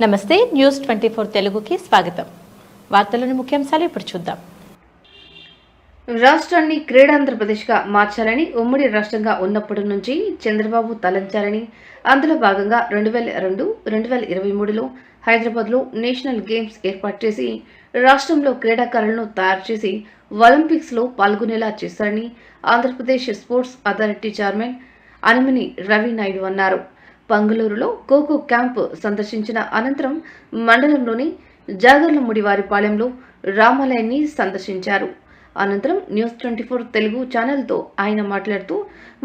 నమస్తే news twenty four తెలుగుకి స్వాగతం. వార్తలను ముఖ్యాంశాలు ఇప్పుడు చూద్దాం. రాష్ట్రాన్ని క్రీడాంధ్రప్రదేశ్గా మార్చాలని ఉమ్మడి రాష్ట్రంగా ఉన్నప్పటి నుంచి చంద్రబాబు తలంచారని అందులో భాగంగా రెండు వేల రెండు రెండు వేల ఇరవై మూడులో హైదరాబాద్లో నేషనల్ గేమ్స్ ఏర్పాటు చేసి రాష్ట్రంలో క్రీడాకారులను తయారు చేసి ఒలింపిక్స్లో పాల్గొనేలా చేశారని Andhra Pradesh sports authority chairman Anumani Ravi Naidu అన్నారు. పంగులూరులో కోకో క్యాంపు సందర్శించిన అనంతరం మండలంలోని జాగర్లముడివారిపాలెంలో రామాలయాన్ని సందర్శించారు. అనంతరం న్యూస్ ట్వంటీ ఫోర్ తెలుగు ఛానల్తో ఆయన మాట్లాడుతూ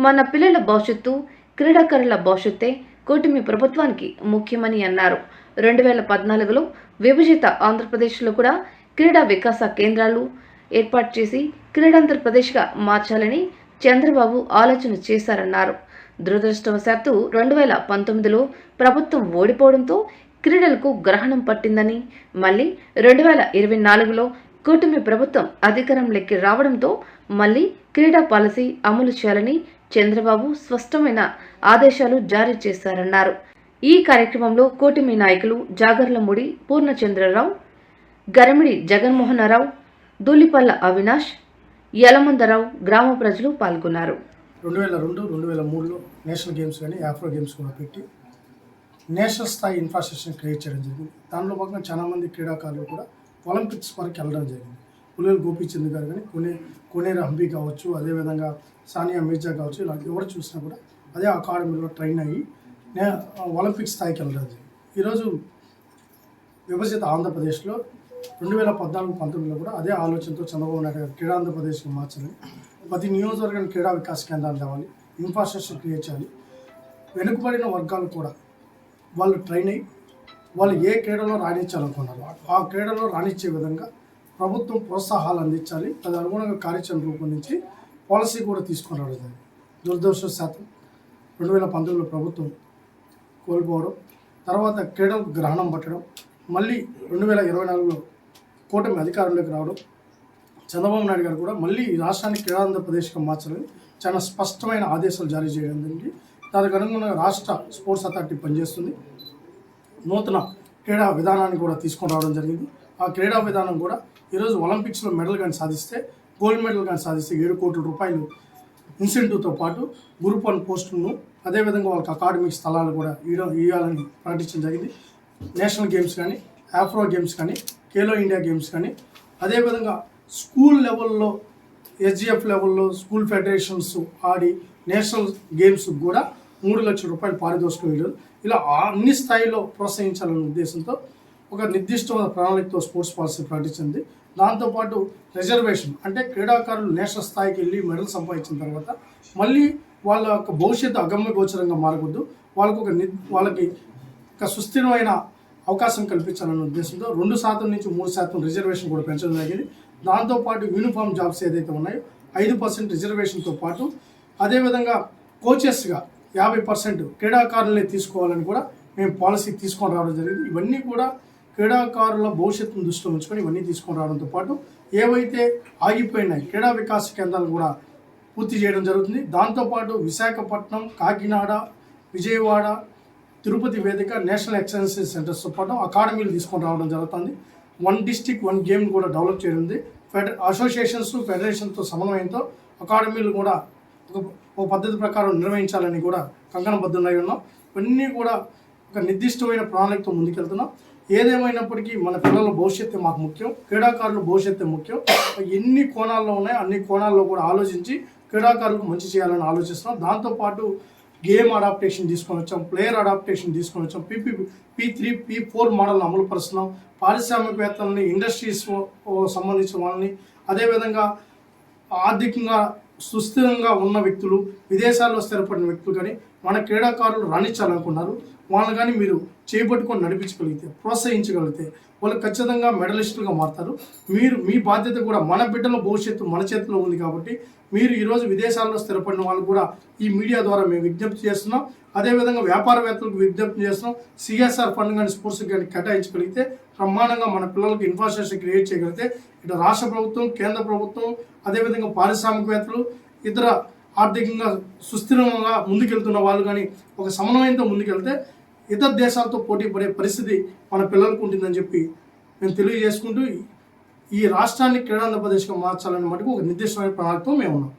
మన పిల్లల భవిష్యత్తు క్రీడాకారుల భవిష్యత్తే కూటమి ప్రభుత్వానికి ముఖ్యమని అన్నారు. రెండు వేల పద్నాలుగులో విభజిత ఆంధ్రప్రదేశ్లో కూడా క్రీడా వికాస కేంద్రాలు ఏర్పాటు చేసి క్రీడాంధ్రప్రదేశ్గా మార్చాలని చంద్రబాబు ఆలోచన చేశారన్నారు. దురదృష్టవశాత్తు రెండు వేల పంతొమ్మిదిలో ప్రభుత్వం ఓడిపోవడంతో క్రీడలకు గ్రహణం పట్టిందని మళ్ళీ రెండు వేల ఇరవై నాలుగులో కూటమి ప్రభుత్వం అధికారంలోకి రావడంతో మళ్ళీ క్రీడా పాలసీ అమలు చేయాలని చంద్రబాబు స్పష్టమైన ఆదేశాలు జారీ చేశారన్నారు. ఈ కార్యక్రమంలో కూటమి నాయకులు జాగర్లముడి పూర్ణచంద్రరావు గరమిడి జగన్మోహనరావు దూలిపల్ల అవినాష్ యలమందరావు గ్రామ ప్రజలు పాల్గొన్నారు. రెండు వేల రెండు రెండు వేల మూడులో నేషనల్ గేమ్స్ కానీ ఆఫ్రో గేమ్స్ కూడా పెట్టి నేషనల్ స్థాయి ఇన్ఫ్రాస్ట్రక్చర్ క్రియేట్ చేయడం జరిగింది. దానిలో భాగంగా చాలామంది క్రీడాకారులు కూడా ఒలింపిక్స్ వరకు వెళ్ళడం జరిగింది. పులేలు గోపీచంద్ గారు కానీ కొనే కొనేర హంపి కావచ్చు అదేవిధంగా సానియా మీర్జా కావచ్చు ఇలా ఎవరు చూసినా కూడా అదే అకాడమీలో ట్రైన్ అయ్యి నే ఒలింపిక్ స్థాయికి వెళ్ళడం జరిగింది. ఈరోజు విభజిత ఆంధ్రప్రదేశ్లో రెండు వేల పద్నాలుగు పంతొమ్మిదిలో కూడా అదే ఆలోచనతో చంద్రబాబు నాయుడు గారు క్రీడా ఆంధ్రప్రదేశ్కి మార్చాలని ప్రతి నియోజకవర్గానికి క్రీడా వికాస కేంద్రాలు తేవాలి ఇన్ఫ్రాస్ట్రక్చర్ క్రియేట్ చేయాలి వెనుకబడిన వర్గాలు కూడా వాళ్ళు ట్రైన్ అయ్యి వాళ్ళు ఏ క్రీడలో రాణించాలనుకున్నారు ఆ క్రీడలో రాణించే విధంగా ప్రభుత్వం ప్రోత్సాహాలు అందించాలి అది అనుగుణంగా కార్యాచరణ రూపొందించి పాలసీ కూడా తీసుకుని రావడం జరిగింది. దురదృష్టవశాత్తు రెండు వేల పంతొమ్మిదిలో ప్రభుత్వం కోల్పోవడం తర్వాత క్రీడలకు గ్రహణం పట్టడం మళ్ళీ రెండు వేల ఇరవై నాలుగులో కూటమి అధికారంలోకి రావడం చంద్రబాబు నాయుడు గారు కూడా మళ్ళీ ఈ రాష్ట్రాన్ని క్రీడాంధ్రప్రదేశ్గా మార్చాలని చాలా స్పష్టమైన ఆదేశాలు జారీ చేయడం జరిగింది. దానికి అనుగుణంగా రాష్ట్ర స్పోర్ట్స్ అథారిటీ పనిచేస్తుంది. నూతన క్రీడా విధానాన్ని కూడా తీసుకొని రావడం జరిగింది. ఆ క్రీడా విధానం కూడా ఈరోజు ఒలింపిక్స్లో మెడల్ కానీ సాధిస్తే గోల్డ్ మెడల్ కానీ సాధిస్తే ఏడు కోట్ల రూపాయలు ఇన్సెంటివ్తో పాటు గ్రూప్ వన్ పోస్టులను అదేవిధంగా వాళ్ళకి అకాడమిక్ స్థలాలు కూడా ఇవ్వడం ఇవ్వాలని ప్రకటించడం జరిగింది. నేషనల్ గేమ్స్ కానీ ఆఫ్రో గేమ్స్ కానీ ఖేలో ఇండియా గేమ్స్ కానీ అదేవిధంగా స్కూల్ లెవెల్లో ఎస్జిఎఫ్ లెవెల్లో స్కూల్ ఫెడరేషన్స్ ఆడి నేషనల్ గేమ్స్ కూడా మూడు లక్షల రూపాయలు పారితోషికం ఇవ్వడం. ఇలా అన్ని స్థాయిలో ప్రోత్సహించాలనే ఉద్దేశంతో ఒక నిర్దిష్టమైన ప్రణాళికతో స్పోర్ట్స్ పాలసీ ప్రకటించింది. దాంతోపాటు రిజర్వేషన్ అంటే క్రీడాకారులు నేషనల్ స్థాయికి వెళ్ళి మెడల్ సంపాదించిన తర్వాత మళ్ళీ వాళ్ళ యొక్క భవిష్యత్తు అగమ్య గోచరంగా మారకూడదు. వాళ్ళకు ఒక ని వాళ్ళకి ఒక సుస్థిరమైన అవకాశం కల్పించాలనే ఉద్దేశంతో రెండు శాతం నుంచి మూడు శాతం రిజర్వేషన్ కూడా పెంచడం జరిగింది. దాంతోపాటు యూనిఫామ్ జాబ్స్ ఏదైతే ఉన్నాయో ఐదు పర్సెంట్ రిజర్వేషన్తో పాటు అదేవిధంగా కోచెస్గా యాభై పర్సెంట్ క్రీడాకారులనే తీసుకోవాలని కూడా మేము పాలసీ తీసుకొని రావడం జరిగింది. ఇవన్నీ కూడా క్రీడాకారుల భవిష్యత్తును దృష్టిలో ఉంచుకొని ఇవన్నీ తీసుకొని రావడంతో పాటు ఏవైతే ఆగిపోయినాయి క్రీడా వికాస కేంద్రాలు కూడా పూర్తి చేయడం జరుగుతుంది. దాంతోపాటు విశాఖపట్నం కాకినాడ విజయవాడ తిరుపతి వేదిక నేషనల్ ఎక్సలెన్సీ సెంటర్స్తో పాటు అకాడమీలు తీసుకొని రావడం జరుగుతుంది. వన్ డిస్టిక్ వన్ గేమ్ కూడా డెవలప్ చేయనుంది ఉంది ఫెడర అసోసియేషన్స్ ఫెడరేషన్తో సమన్వయంతో అకాడమీలు కూడా ఒక పద్ధతి ప్రకారం నిర్వహించాలని కూడా కంకణబద్ధమై ఉన్నాం. ఇవన్నీ కూడా ఒక నిర్దిష్టమైన ప్రణాళికతో ముందుకెళ్తున్నాం. ఏదేమైనప్పటికీ మన పిల్లల భవిష్యత్తు మాకు ముఖ్యం క్రీడాకారుల భవిష్యత్తు ముఖ్యం. ఎన్ని కోణాల్లో ఉన్నాయో అన్ని కోణాల్లో కూడా ఆలోచించి క్రీడాకారులకు మంచి చేయాలని ఆలోచిస్తున్నాం. దాంతోపాటు గేమ్ అడాప్టేషన్ తీసుకొని వచ్చాం ప్లేయర్ అడాప్టేషన్ తీసుకొని వచ్చాం PP P three P four మోడల్ని అమలు పరుస్తున్నాం. పారిశ్రామికవేత్తలని ఇండస్ట్రీస్ సంబంధించిన వాళ్ళని అదేవిధంగా ఆర్థికంగా సుస్థిరంగా ఉన్న వ్యక్తులు విదేశాల్లో స్థిరపడిన వ్యక్తులు కానీ మన క్రీడాకారులు రాణించాలనుకున్నారు. వాళ్ళని కానీ మీరు చేపట్టుకొని నడిపించగలిగితే ప్రోత్సహించగలిగితే వాళ్ళు ఖచ్చితంగా మెడలిస్టులుగా మారుతారు. మీరు మీ బాధ్యత కూడా మన బిడ్డల భవిష్యత్తు మన చేతిలో ఉంది కాబట్టి మీరు ఈరోజు విదేశాల్లో స్థిరపడిన వాళ్ళు కూడా ఈ మీడియా ద్వారా మేము విజ్ఞప్తి చేస్తున్నాం. అదేవిధంగా వ్యాపారవేత్తలకు విజ్ఞప్తి చేస్తున్నాం. సిఎస్ఆర్ ఫండ్ కానీ స్పోర్ట్స్ కానీ కేటాయించగలిగితే బ్రహ్మాండంగా మన పిల్లలకు ఇన్ఫ్రాస్ట్రక్చర్ క్రియేట్ చేయగలిగితే ఇటు రాష్ట్ర ప్రభుత్వం కేంద్ర ప్రభుత్వం అదేవిధంగా పారిశ్రామికవేత్తలు ఇతర ఆర్థికంగా సుస్థిరంగా ముందుకెళ్తున్న వాళ్ళు కానీ ఒక సమన్వయంతో ముందుకెళ్తే ఇతర దేశాలతో పోటీ పడే పరిస్థితి మన పిల్లలకు ఉంటుందని చెప్పి మేము తెలియజేసుకుంటూ ఈ రాష్ట్రాన్ని క్రీడాంధ్రప్రదేశ్గా మార్చాలని మటుకు ఒక నిర్దిష్టమైన ప్రణాళికతో మేము ఉన్నాం